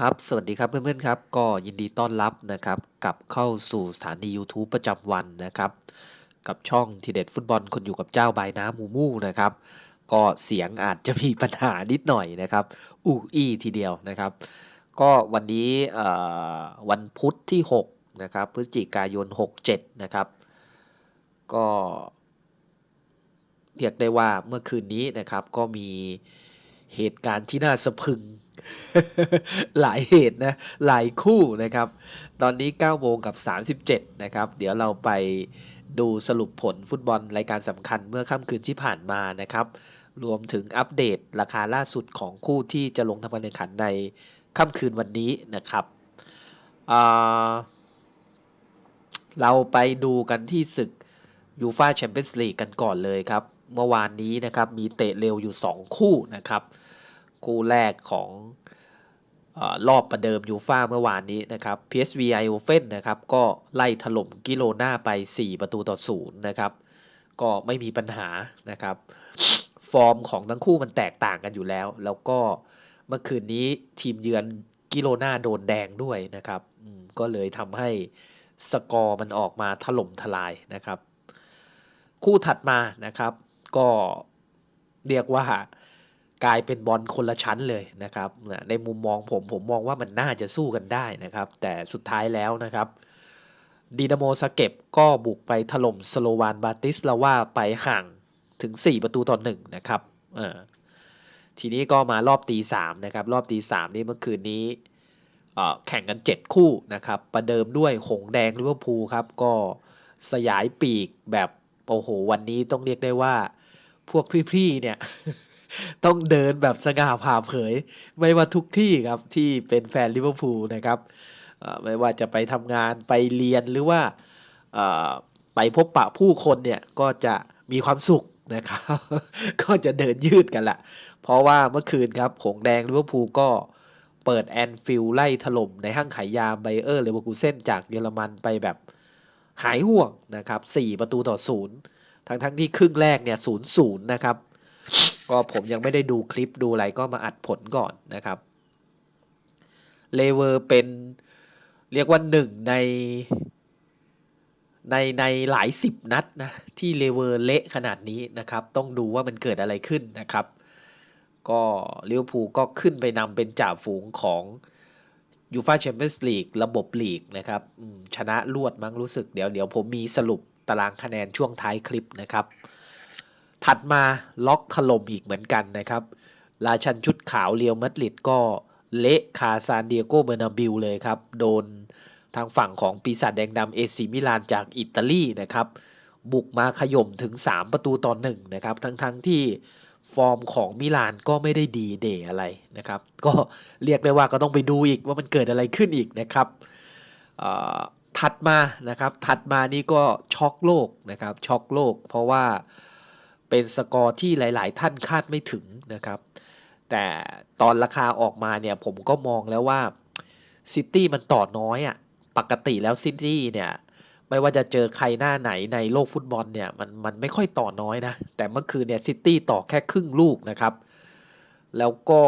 ครับ สวัสดีครับเพื่อนๆครับ ก็ยินดีต้อนรับนะครับกลับเข้าสู่สถานี YouTube ประจำวันนะครับ กับช่องทีเด็ดฟุตบอลคนอยู่กับเจ้าบายน้ำมูมูนะครับ ก็เสียงอาจจะมีปัญหานิดหน่อยนะครับ อู้อี้ทีเดียวนะครับ ก็วันนี้วันพุธที่6นะครับพฤศจิกายน 67 นะครับ ก็เรียกได้ว่าเมื่อคืนนี้นะครับก็มีเหตุการณ์ที่น่าสะพรึง หลายเหตุนะ หลายคู่นะครับ ตอนนี้9โมงกับ 37 นะครับ เดี๋ยวเราไปดูสรุปผลฟุตบอลรายการสำคัญเมื่อค่ำคืนที่ผ่านมานะครับ รวมถึงอัปเดตราคาล่าสุดของคู่ที่จะลงทำการแข่งขันในค่ำคืนวันนี้นะครับเราไปดูกันที่ศึกยูฟาแชมเปี้ยนส์ลีกกันก่อนเลยครับ เมื่อวานนี้นะครับ มีเตะเร็วอยู่ 2 คู่นะครับ คู่แรกของอรอบประเดิมยูฟ่าเมื่อวานนี้นะครับ PSV Eindhoven นะครับก็ไล่ถล่มกิโลนาไป 4 ประตูต่อ0นะครับก็ไม่มีปัญหานะครับ ฟอร์มของทั้งคู่มันแตกต่างกันอยู่แล้ว แล้วก็เมื่อคืนนี้ทีมเยือนกิโลนาโดนแดงด้วยนะครับก็เลยทำให้สกอร์มันออกมาถล่มทลายนะครับ คู่ถัดมานะครับ ก็เรียกว่า กลายเป็นบอลคนละชั้นเลยนะครับ ในมุมมองผมผมมองว่ามันน่าจะสู้กันได้นะครับ แต่สุดท้ายแล้วนะครับดีนาโมสเก็บก็บุกไปถล่มสโลวานบาติสลาว่าไปห่างถึง 4 ประตูต่อหนึ่งนะครับทีนี้ก็มารอบตีสามนะครับ รอบตีสามนี่เมื่อคืนนี้แข่งกัน 7 คู่นะครับ ประเดิมด้วยหงแดงลิเวอร์พูลครับ ก็สยายปีกแบบ โอ้โห วันนี้ต้องเรียกได้ว่า พวกพี่ๆเนี่ย ต้องเดินแบบสง่าผ่าเผย ไม่ว่าทุกที่ครับที่เป็นแฟนลิเวอร์พูลนะครับไม่ว่าจะไปทำงานไปเรียนหรือว่าไปพบปะผู้คนเนี่ยก็จะมีความสุขนะครับ ก็จะเดินยืดกันละเพราะว่าเมื่อคืนครับหงแดงลิเวอร์พูลก็เปิดแอนฟิลไล่ถล่มในห้างขายยาไบเออร์เลเวอร์คูเซนจากเยอรมันไปแบบหายห่วงนะครับ4ประตูต่อศูนย์ทั้งทั้งที่ครึ่งแรกเนี่ยศูนย์ศูนย์นะครับ ก็ผมยังไม่ได้ดูคลิปดูอะไรก็มาอัดผลก่อนนะครับ เลเวอร์เป็นเรียกว่าหนึ่งในในในหลายสิบนัดนะที่เลเวอร์เละขนาดนี้นะครับ ต้องดูว่ามันเกิดอะไรขึ้นนะครับ ก็ลิเวอร์พูลก็ขึ้นไปนำเป็นจ่าฝูงของยูฟาแชมเปี้ยนส์ลีกระบบลีกนะครับชนะรวดมั้งรู้สึกเดี๋ยวเดี๋ยวผมมีสรุปตารางคะแนนช่วงท้ายคลิปนะครับ ถัดมาล็อกถล่มอีกเหมือนกันนะครับ ราชันชุดขาวเรียวมัดริดก็เละคาซานเดียโกเบอร์นาบิลเลยครับ โดนทางฝั่งของปีศาจแดงดำเอซิมิลานจากอิตาลีนะครับบุกมาขย่มถึง 3 ประตูต่อหนึ่งนะครับทั้งๆทที่ฟอร์มของมิลานก็ไม่ได้ดีเดย์อะไรนะครับ ก็เรียกได้ว่าก็ต้องไปดูอีกว่ามันเกิดอะไรขึ้นอีกนะครับถัดมานะครับถัดมานี่ก็ช็อกโลกนะครับช็อกโลก เพราะว่า เป็นสกอร์ที่หลาย ๆ ท่านคาดไม่ถึงนะครับ แต่ตอนราคาออกมาเนี่ยผมก็มองแล้วว่าซิตี้มันต่อน้อยอะ่ะปกติแล้วซิตี้เนี่ยไม่ว่าจะเจอใครหน้าไหนในโลกฟุตบอลเนี่ยมันมันไม่ค่อยต่อน้อยนะ แต่เมื่อคืนเนี่ยซิตี้ต่อแค่ครึ่งลูกนะครับ แล้วก็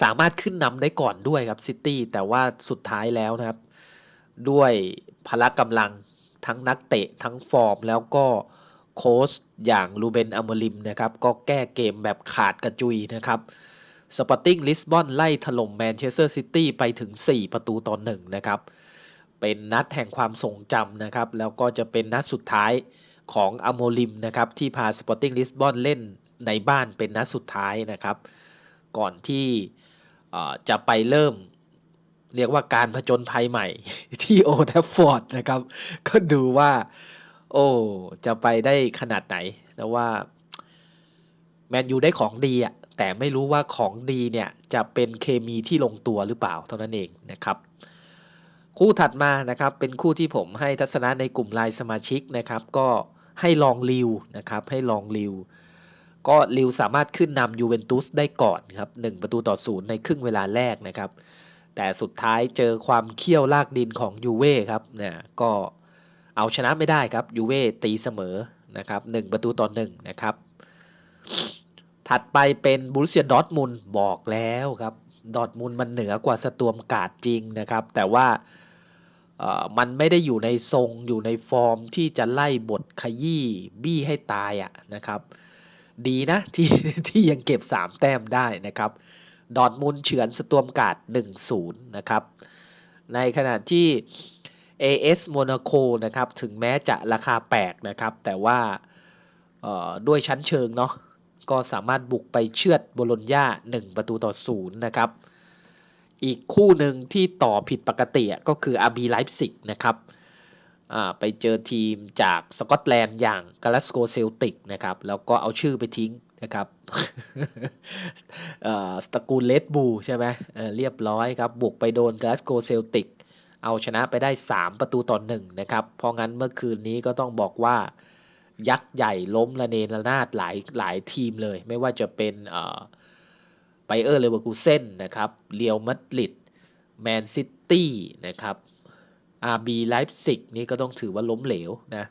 สามารถขึ้นนำได้ก่อนด้วยครับซิตี้แต่ว่าสุดท้ายแล้วนะครับ ด้วยพละกำลังทั้งนักเตะทั้งฟอร์มแล้วก็ โค้ชอย่างลูเบนอมริมนะครับ ก็แก้เกมแบบขาดกระจุยนะครับสปอร์ติ้งลิสบอนไล่ถล่มแมนเชสเตอร์ซิตี้ไปถึง 4 ประตูต่อหนึ่งนะครับ เป็นนัดแห่งความทรงจำนะครับ แล้วก็จะเป็นนัดสุดท้ายของอโมลิมนะครับ ที่พาสปอร์ติ้งลิสบอนเล่นในบ้านเป็นนัดสุดท้ายนะครับ ก่อนที่จะไปเริ่มเรียกว่าการผจญภัยใหม่ที่โอแทฟฟอร์ดนะครับ ก็ดูว่า โอ้ จะไปได้ขนาดไหนแต่ว่าแมนยูได้ของดีอะแต่ไม่รู้ว่าของดีเนี่ยจะเป็นเคมีที่ลงตัวหรือเปล่าเท่านั้นเองนะครับ คู่ถัดมานะครับเป็นคู่ที่ผมให้ทัศนะในกลุ่มไลน์สมาชิกนะครับ ก็ให้ลองลิวนะครับให้ลองลิวก็ลิวสามารถขึ้นนำยูเวนตุสได้ก่อนครับ1ประตูต่อศูนย์ในครึ่งเวลาแรกนะครับ แต่สุดท้ายเจอความเขี้ยวลากดินของยูเว่ครับเนี่ยก็ เอาชนะไม่ได้ครับยูเว่ตีเสมอนะครับ1ประตูต่อ1น,นะครับถัดไปเป็นบรูเซียดอทมุนบอกแล้วครับดอทมุนมันเหนือกว่าสตวมการ์ดจริงนะครับ แต่ว่ามันไม่ได้อยู่ในทรงอยู่ในฟอร์มที่จะไล่บทขยี้บี้ให้ตายอะนะครับ ดีนะที่ที่ยังเก็บ 3 แต้มได้นะครับ ดอทมุนเฉือนสตวมการ์ด1-0นะครับในขณะที่ AS Monaco นะครับ ถึงแม้จะราคาแปลกนะครับ แต่ว่าด้วยชั้นเชิงเนาะก็สามารถบุกไปเชือดโบโลญญา1 ประตูต่อ0นะครับ อีกคู่หนึ่งที่ต่อผิดปกติก็คือ RB Leipzig นะครับไปเจอทีมจากสกอตแลนด์อย่าง Glasgow Celtic นะครับ แล้วก็เอาชื่อไปทิ้งนะครับสตระกูลเลดบูใช่ไหมเเรียบร้อยครับ บุกไปโดน Glasgow Celtic เเอาชนะไปได้ 3 ประตูต่อ1นะครับ เพราะงั้นเมื่อคืนนี้ก็ต้องบอกว่ายักษ์ใหญ่ล้มระเนระนาดหลายหลายทีมเลย ไม่ว่าจะเป็นไบเออร์เลเวอร์คูเซนนะครับเรียวมัดริดแมนซิตี้นะครับอาร์บีไลฟ์ซิกนี่ก็ต้องถือว่าล้มเหลวนะ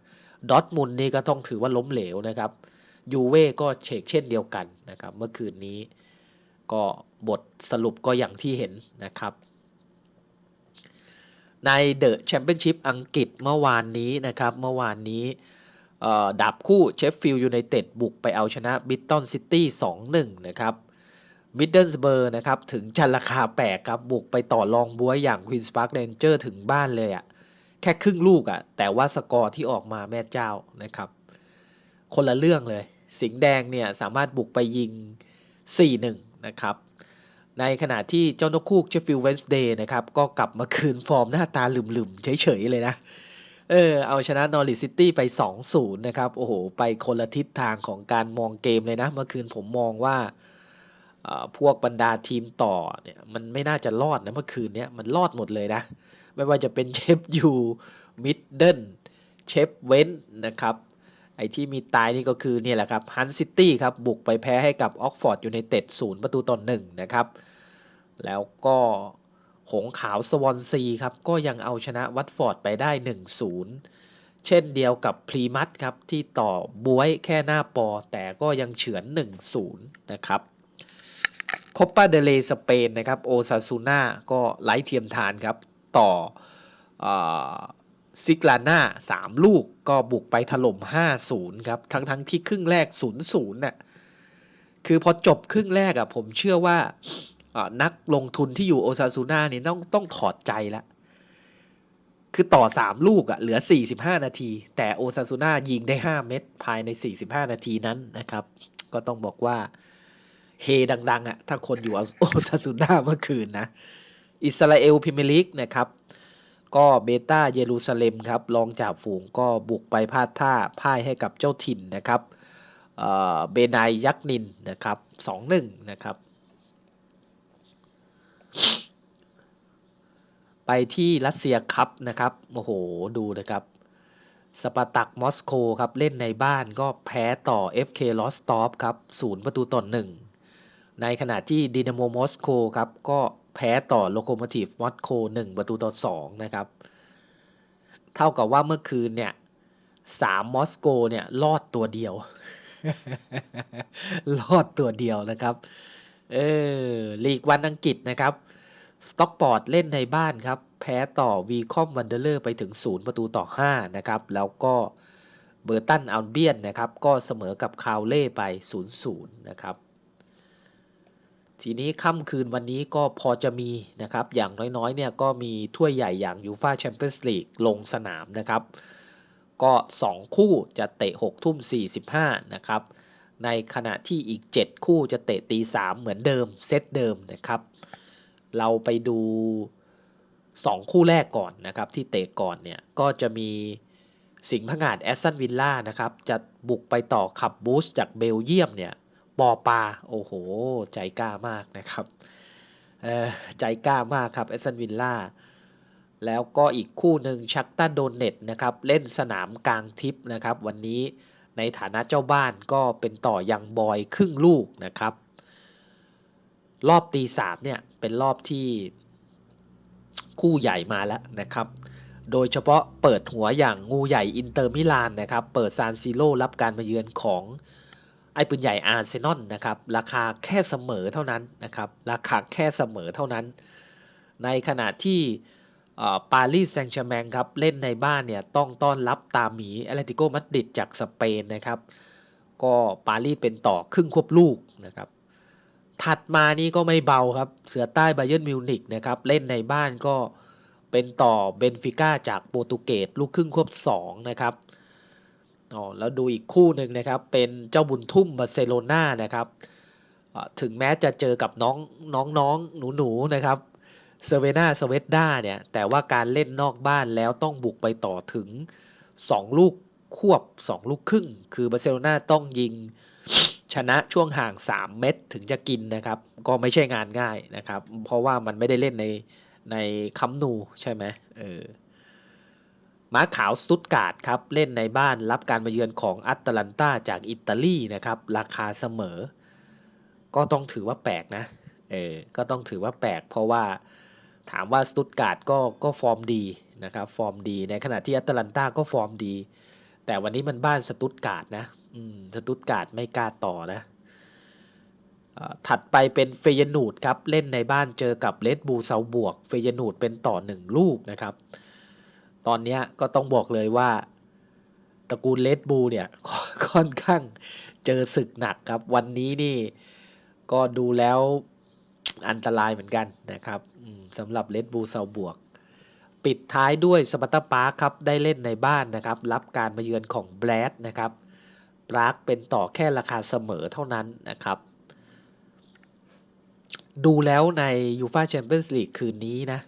ดอทมุนนี่ก็ต้องถือว่าล้มเหลวนะครับยูเว่ก็เชกเช่นเดียวกันนะครับ เมื่อคืนนี้ก็บทสรุปก็อย่างที่เห็นนะครับ ในเดอะแชมเปี้ยนชิพอังกฤษเมื่อวานนี้นะครับเมื่อวานนี้ดับคู่เชฟฟิลด์ยูไนเต็ดบุกไปเอาชนะบิตตันซิตี้ 2-1 นะครับมิดเดิลสเบอร์นะครับถึงชันราคาแปลกครับบุกไปต่อรองบัวยอย่างควีนสปาร์ k เ a นเจอร์ถึงบ้านเลยอะ่ะแค่ครึ่งลูกอะ่ะแต่ว่าสกอร์ที่ออกมาแม่เจ้านะครับ คนละเรื่องเลย สิงห์แดงเนี่ยสามารถบุกไปยิง 4-1 นะครับ ในขณะที่เจ้านกคูกเชฟฟิลด์เวนส์เดย์นะครับ ก็กลับมาคืนฟอร์มหน้าตาหลึมๆ เฉยๆ เลยนะ เออ เอาชนะนอริซิตี้ไป 2-0 นะครับ โอ้โห ไปคนละทิศทางของการมองเกมเลยนะ เมื่อคืนผมมองว่าพวกบรรดาทีมต่อเนี่ยมันไม่น่าจะรอดนะเมื่อคืนเนี้ยมันรอดหมดเลยนะ ไม่ว่าจะเป็นเชฟยูมิดเดิลเชฟเวนนะครับ อ้ที่มีตายนี่ก็คือเนี่ยแหละครับฮันซิตี้ครับบุกไปแพ้ให้กับออกฟอร์ดยูไนเต็ดศูนย์ประตูต่อหนึ่งนะครับ แล้วก็หงขาวสวอนซีครับก็ยังเอาชนะวัตฟอร์ดไปได้ 1-0 เช่นเดียวกับพรีมัตครับที่ต่อบวยแค่หน้าปอ แต่ก็ยังเฉือน 1-0 นะครับคอปปาเดเลสเปนนะครับโอซาซูน่าก็ไร้เทียมทานครับ ต่อ ซิกลาน่า3ลูกก็บุกไปถล่ม 5-0 ครับ ทั้งทั้งที่ครึ่งแรก 0-0น่ะคือพอจบครึ่งแรกอะผมเชื่อว่านักลงทุนที่อยู่โอซาซูน่าเนี่ยต้องต้องถอดใจแล้ว คือต่อ 3 ลูกอะเหลือ 45 นาที แต่โอซาซูน่ายิงได้ 5 เม็ดภายใน 45 นาทีนั้นนะครับ ก็ต้องบอกว่าเฮดัง ๆอะถ้าคนอยู่โอซาซูน่าเมื่อคืนนะ อิสราเอลพิมลีกนะครับ ก็เบต้าเยรูซาเล็มครับรองจากฝูงก็บุกไปพลาดท่าพ่ายให้กับเจ้าถิ่นนะครับเบนายยักนินนะครับ2-1นะครับ ไปที่รัสเซียคัพนะครับโอ้โหดูนะครับสปาตักมอสโกครับเล่นในบ้านก็แพ้ต่อ FK ลอสตอฟครับศูนย์ประตูต่อหนึ่งในขณะที่ดินาโมมอสโกครับก็ แพ้ต่อโลโคโมทีฟมอสโกหนึ่งประตูต่อสองนะครับ เท่ากับว่าเมื่อคืนเนี่ยสามมอสโกเนี่ยรอดตัวเดียว รอดตัวเดียวนะครับ เออลีกวันอังกฤษนะครับสต็อกปอร์ตเล่นในบ้านครับ แพ้ต่อวีคอมวันเดอร์ไปถึง 0 ประตูต่อ 5 นะครับ แล้วก็เบอร์ตันอัลเบียนนะครับ ก็เสมอกับคาวเล่ไป 0-0 นะครับ ทีนี้ค่ำคืนวันนี้ก็พอจะมีนะครับ อย่างน้อยๆเนี่ยก็มีถ้วยใหญ่อย่างยูฟาแชมเปี้ยนส์ลีกลงสนามนะครับ ก็ 2 คู่จะเตะ6ทุ่ม45นะครับ ในขณะที่อีก 7 คู่จะเตะตี3เหมือนเดิมเซตเดิมนะครับ เราไปดู 2 คู่แรกก่อนนะครับ ที่เตะก่อนเนี่ยก็จะมีสิงห์พงาดแอสตันวิลล่านะครับ จะบุกไปต่อขับบูสจากเบลเยียมเนี่ย ปอปาโอ้โห ใจกล้ามากนะครับใจกล้ามากครับแอสตันวิลล่าแล้วก็อีกคู่หนึ่งชักตันโดนเน็ตนะครับเล่นสนามกลางทิพนะครับ วันนี้ในฐานะเจ้าบ้านก็เป็นต่อยังบอยครึ่งลูกนะครับ รอบตีสามเนี่ยเป็นรอบที่คู่ใหญ่มาแล้วนะครับ โดยเฉพาะเปิดหัวอย่างงูใหญ่อินเตอร์มิลานนะครับ เปิดซานซิโร่รับการมาเยือนของ ไอ้ปืนใหญ่อาร์เซนอลนะครับราคาแค่เสมอเท่านั้นนะครับราคาแค่เสมอเท่านั้น ในขณะที่ปารีสแซงต์แชร์แมงครับเล่นในบ้านเนี่ยต้องต้อนรับตามหมีแอตเลติโกมาดริดจากสเปนนะครับก็ปารีสเป็นต่อครึ่งควบลูกนะครับถัดมานี่ก็ไม่เบาครับเสือใต้ไบเยอร์มิวนิกนะครับเล่นในบ้านก็เป็นต่อเบนฟิก้าจากโปรตุเกสลูกครึ่งควบ2นะครับ อ๋อแล้วดูอีกคู่หนึ่งนะครับ เป็นเจ้าบุญทุ่มบาร์เซโลนานะครับถึงแม้จะเจอกับน้องน้องน้องหนูหนูนะครับเซเวนาสเวตดาเนี่ย แต่ว่าการเล่นนอกบ้านแล้วต้องบุกไปต่อถึง 2 ลูกควบ 2 ลูกครึ่ง คือบาร์เซโลนาต้องยิงชนะช่วงห่าง 3 เม็ดถึงจะกินนะครับ ก็ไม่ใช่งานง่ายนะครับ เพราะว่ามันไม่ได้เล่นในในคัมนูใช่ไหมเออ ม้าขาวสตุตการ์ดครับเล่นในบ้านรับการมาเยือนของอัตแลนตาจากอิตาลีนะครับราคาเสมอ ก็ต้องถือว่าแปลกนะเออก็ต้องถือว่าแปลก เพราะว่าถามว่าสตุตการ์ดก็ก็ฟอร์มดีนะครับฟอร์มดีในขณะที่อัตแลนตาก็ฟอร์มดี แต่วันนี้มันบ้านสตุตการ์ดนะสตุตการ์ดไม่กล้าต่อนะถัดไปเป็นเฟยนูดครับเล่นในบ้านเจอกับเลดบูเซาบวก เฟยนูดเป็นต่อหนึ่งลูกนะครับ ตอนนี้ก็ต้องบอกเลยว่าตระกูลเลดบูเนี่ยค่อนข้างเจอศึกหนักครับ วันนี้นี่ก็ดูแล้วอันตรายเหมือนกันนะครับสำหรับเลดบูเซาบวก ปิดท้ายด้วยสปาร์ตาปาร์ครับได้เล่นในบ้านนะครับ รับการมาเยือนของแบลดนะครับปรากเป็นต่อแค่ราคาเสมอเท่านั้นนะครับ ดูแล้วในยูฟาแชมเปี้ยนส์ลีกคืนนี้นะ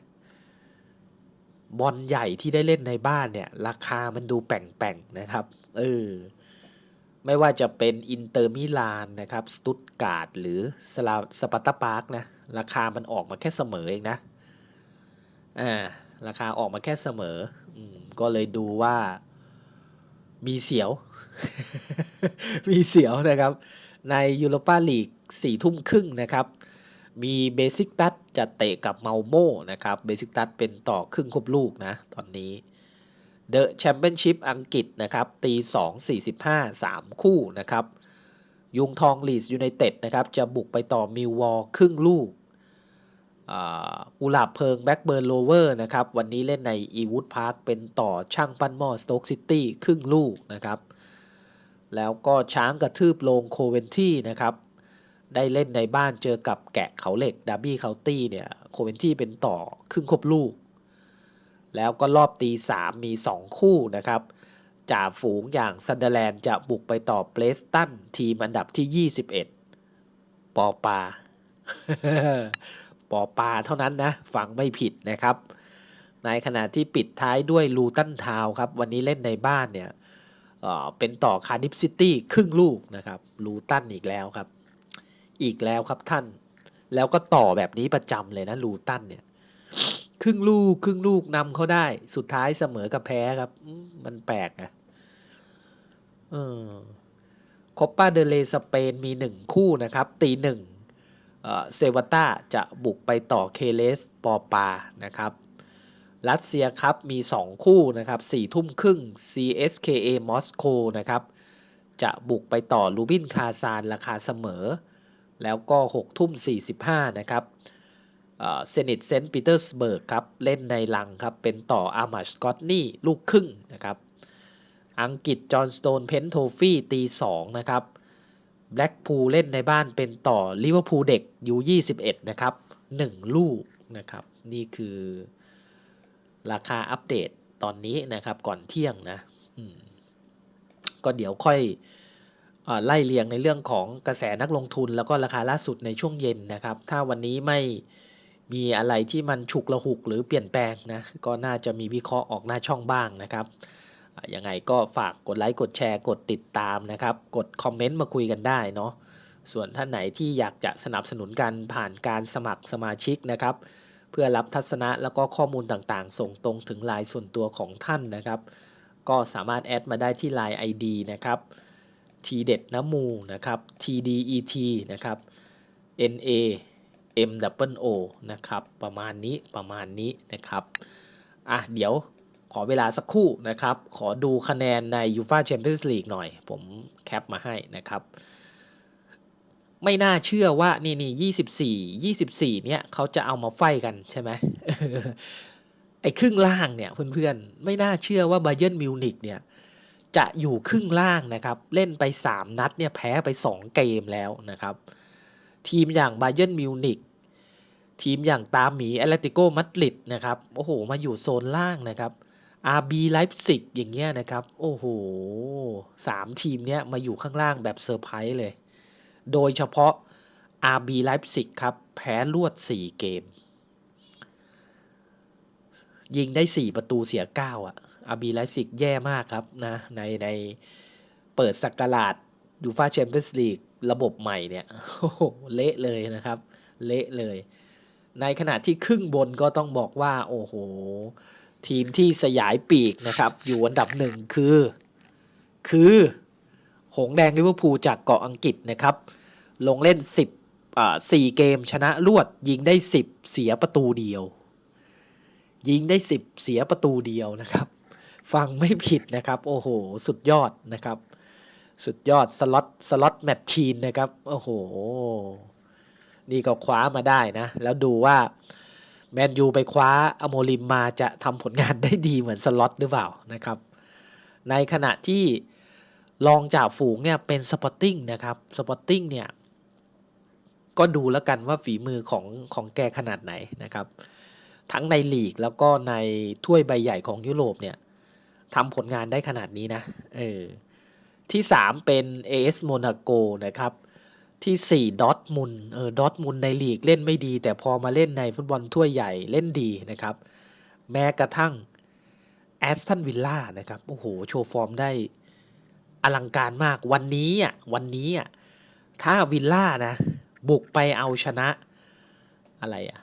บอลใหญ่ที่ได้เล่นในบ้านเนี่ย ราคามันดูแป่งๆนะครับเออไม่ว่าจะเป็นอินเตอร์มิลานนะครับสตุตการ์ดหรือสลาสปาร์ตาปาร์กนะราคามันออกมาแค่เสมอเองนะอ่าราคาออกมาแค่เสมออก็เลยดูว่ามีเสียว มีเสียวนะครับ ในยูโรปาลีกสี่ทุ่มครึ่งนะครับ มีเบสิกตัสจะเตะกับเมาโมนะครับเบสิกตัสเป็นต่อครึ่งครบลูกนะตอนนี้เดอะแชมเปี้ยนชิพอังกฤษนะครับตี2 45 3 คู่นะครับยุงทองลีสยูไนเต็ดนะครับจะบุกไปต่อมิววอลครึ่งลูกอุลาบเพิงแบ็กเบิร์นโลเวอร์นะครับวันนี้เล่นในอีวูดพาร์คเป็นต่อช่างปั้นหม้อสโต๊กซิตี้ครึ่งลูกนะครับแล้วก็ช้างกระทืบลงโคเวนที่นะครับ ได้เล่นในบ้านเจอกับแกะเขาเหล็กดาร์บี้เคาตี้เนี่ยโคเวนที่เป็นต่อครึ่งครบลูก แล้วก็รอบตีสามมี 2 คู่นะครับจ่าฝูงอย่างซันเดอร์แลนด์จะบุกไปต่อเปลสตันทีมอันดับที่ 21 ปอปา ปอปาเท่านั้นนะ ฟังไม่ผิดนะครับ ในขณะที่ปิดท้ายด้วยลูตันทาวครับ วันนี้เล่นในบ้านเนี่ยเป็นต่อคาร์ดิฟซิตี้ครึ่งลูกนะครับ ลูตันอีกแล้วครับ อีกแล้วครับท่าน แล้วก็ต่อแบบนี้ประจำเลยนะลูตันเนี่ยครึ่งลูกครึ่งลูกนำเขาได้ สุดท้ายเสมอกับแพ้ครับ มันแปลกนะเออคอปปาเดเลสเปนมีหนึ่งคู่นะครับ ตีหนึ่งเซวาตาจะบุกไปต่อเคเลสปอปานะครับรัสเซียครับมี 2 คู่นะครับ4ทุ่มครึ่ง CSKA มอสโกนะครับ จะบุกไปต่อลูบินคาซานราคาเสมอ แล้วก็6ทุ่ม45นะครับเซนิตเซนต์ปีเตอร์สเบิร์กครับเล่นในลังครับเป็นต่ออาร์มาสกอตนี่ลูกครึ่งนะครับอังกฤษจอห์นสโตนเพนโทฟี่ตี2นะครับแบล็กพูลเล่นในบ้านเป็นต่อลิเวอร์พูลเด็กยู่21นะครับ1 ลูกนะครับนี่คือราคาอัปเดตตอนนี้นะครับก่อนเที่ยงนะก็เดี๋ยวค่อย ไล่เรียงในเรื่องของกระแสนักลงทุน แล้วก็ราคาล่าสุดในช่วงเย็นนะครับ ถ้าวันนี้ไม่มีอะไรที่มันฉุกละหุกหรือเปลี่ยนแปลงนะก็น่าจะมีวิเคราะห์ออกหน้าช่องบ้างนะครับยังไงก็ฝากกดไลค์กดแชร์กดติดตามนะครับ กดคอมเมนต์มาคุยกันได้เนาะส่วนท่านไหนที่อยากจะสนับสนุนกันผ่านการสมัครสมาชิกนะครับ เพื่อรับทัศนะแล้วก็ข้อมูลต่างๆ ส่งตรงถึงไลน์ส่วนตัวของท่านนะครับ ก็สามารถแอดมาได้ที่ Line ID นะครับ ทีเด็ดน้ำมูนะครับ TDET นะครับ NA M W O นะครับ ประมาณนี้ประมาณนี้นะครับอะเดี๋ยวขอเวลาสักครู่นะครับ ขอดูคะแนนใน UEFA Champions League หน่อย ผมแคปมาให้นะครับ ไม่น่าเชื่อว่านี่นี่ยี่สิบสี่ยี่สิบสี่เนี่ยเขาจะเอามาไฟกันใช่ไหมไอ้ครึ่งล่างเนี่ยเพื่อนๆ ไม่น่าเชื่อว่าบ a เ e ร์นมิวนิกเนี่ย จะอยู่ครึ่งล่างนะครับ เล่นไป 3 นัดเนี่ยแพ้ไป 2 เกมแล้วนะครับ ทีมอย่างบ a เ e ร์นมิวนิกทีมอย่างตามหมีแอตเลติโกมาดริดนะครับ โอ้โห มาอยู่โซนล่างนะครับ RB ไลฟ์ซิกอย่างเงี้ยนะครับ โอ้โหสามทีมเนี้ยมาอยู่ข้างล่างแบบเซอร์ไพรส์เลย โดยเฉพาะ RB ไลฟ์ซิกครับ แพ้รวด 4 เกม ยิงได้ 4 ประตูเสีย 9 อะ RB ไลฟ์ซิกแย่มากครับนะในในเปิดสักการาดยูฟาแชมเปี้ยนส์ลีกระบบใหม่เนี่ยเละเลยนะครับ เละเลย ในขณะที่ครึ่งบนก็ต้องบอกว่า โอ้โห ทีมที่สยายปีกนะครับ อยู่อันดับหนึ่งคือ คือหงแดงลิเวอร์พูลจากเกาะอังกฤษนะครับ ลงเล่น 10อ่า4เกมชนะรวด ยิงได้ 10 เสียประตูเดียว ยิงได้ 10 เสียประตูเดียวนะครับ ฟังไม่ผิดนะครับ โอ้โห สุดยอดนะครับ สุดยอดสล็อตสล็อตแมตชีนนะครับ โอ้โห นี่ก็คว้ามาได้นะ แล้วดูว่าแมนยูไปคว้าอโมลิมมาจะทำผลงานได้ดีเหมือนสล็อตหรือเปล่านะครับ ในขณะที่รองจากฝูงเนี่ยเป็นสปอตติ้งนะครับ สปอตติ้งเนี่ย ก็ดูแล้วกันว่าฝีมือของของแกขนาดไหนนะครับ ทั้งในลีกแล้วก็ในถ้วยใบใหญ่ของยุโรปเนี่ย ทำผลงานได้ขนาดนี้นะเออที่ 3 เป็น AS Monaco นะครับ ที่ 4ดอทมุนเออดอทมุนในลีกเล่นไม่ดี แต่พอมาเล่นในฟุตบอลถ้วยใหญ่เล่นดีนะครับ แม้กระทั่งแอสตันวิลล่านะครับ โอ้โห โชว์ฟอร์มได้อลังการมากวันนี้อะวันนี้อะถ้าวิลล่านะ บุกไปเอาชนะอะไรอะ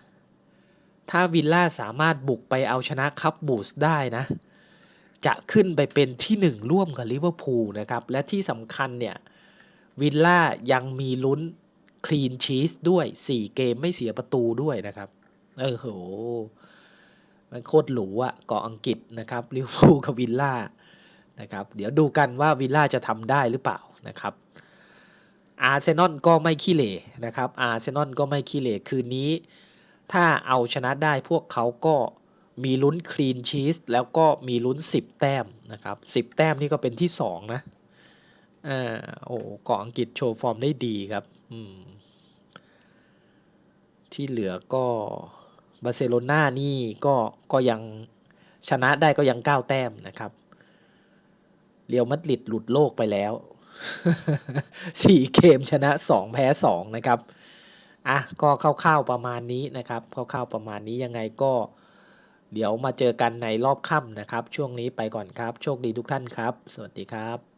ถ้าวิลล่าสามารถบุกไปเอาชนะคัพบูสได้นะ จะขึ้นไปเป็นที่หนึ่งร่วมกับลิเวอร์พูลนะครับ และที่สำคัญเนี่ย วิลล่ายังมีลุ้นคลีนชีสด้วย 4 เกมไม่เสียประตูด้วยนะครับ เออโห มันโคตรหรูอะเกาะอังกฤษนะครับลิเวอร์พูลกับวิลล่านะครับ เดี๋ยวดูกันว่าวิลล่าจะทำได้หรือเปล่านะครับอาร์เซนอลก็ไม่ขี้เหร่นะครับอาร์เซนอลก็ไม่ขี้เหร่คืนนี้ ถ้าเอาชนะได้พวกเขาก็ มีลุ้นคลีนชีสแล้วก็มีลุ้น 10 แต้มนะครับ 10 แต้มนี่ก็เป็นที่ 2 นะอ่าโอ้เกาะอังกฤษโชว์ฟอร์มได้ดีครับอืมที่เหลือก็บาร์เซโลนานี่ก็ก็ยังชนะได้ก็ยัง 9 แต้มนะครับเรียวมัดริดหลุดโลกไปแล้วสี่เกมชนะ 2 แพ้ 2 นะครับ อะ ก็คร่าวๆประมาณนี้นะครับคร่าวๆประมาณนี้ยังไงก็ เดี๋ยวมาเจอกันในรอบค่ำนะครับ ช่วงนี้ไปก่อนครับ โชคดีทุกท่านครับ สวัสดีครับ